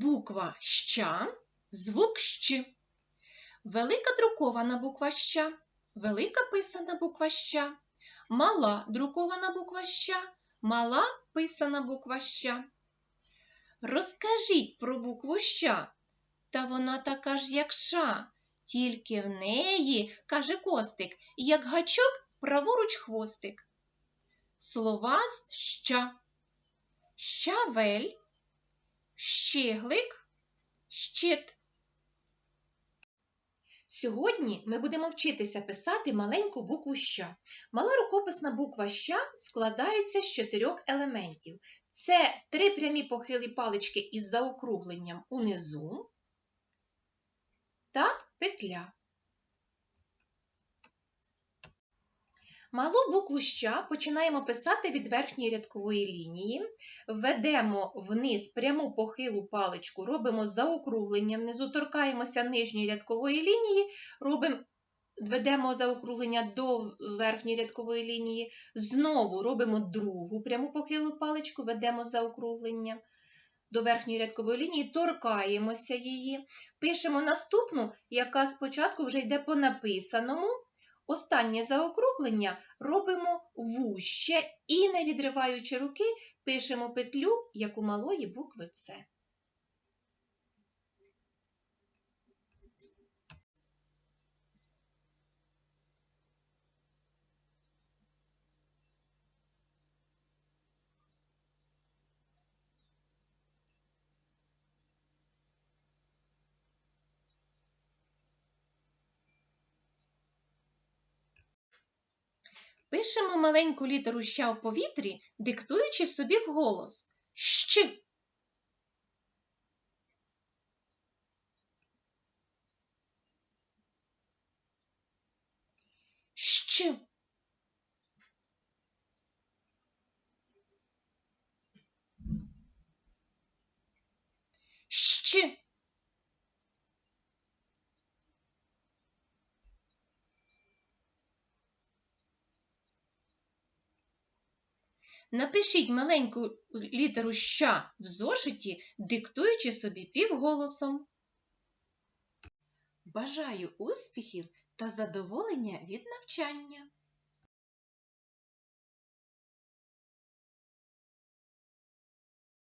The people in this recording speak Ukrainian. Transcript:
буква ща, звук щ. Велика друкована буква ща, велика писана буква ща, мала друкована буква ща, мала писана буква ща. Розкажіть про букву ща. Та вона така ж, як ша, тільки в неї, каже Костик, як гачок праворуч хвостик. Слова з ща. Щавель, щиглик, щит. Сьогодні ми будемо вчитися писати маленьку букву ща. Мала рукописна буква ща складається з чотирьох елементів. Це три прямі похилі палички із заокругленням унизу та петля. Малу букву ща починаємо писати від верхньої рядкової лінії, введемо вниз пряму похилу паличку, робимо заокруглення внизу, торкаємося нижньої рядкової лінії, робимо, ведемо заокруглення до верхньої рядкової лінії, знову робимо другу пряму похилу паличку, ведемо заокруглення до верхньої рядкової лінії, торкаємося її, пишемо наступну, яка спочатку вже йде по написаному. Останнє заокруглення робимо вуще і, не відриваючи руки, пишемо петлю, як у малої букви С. Пишемо маленьку літеру ща в повітрі, диктуючи собі вголос. Щ. Щ. Напишіть маленьку літеру ща в зошиті, диктуючи собі півголосом. Бажаю успіхів та задоволення від навчання!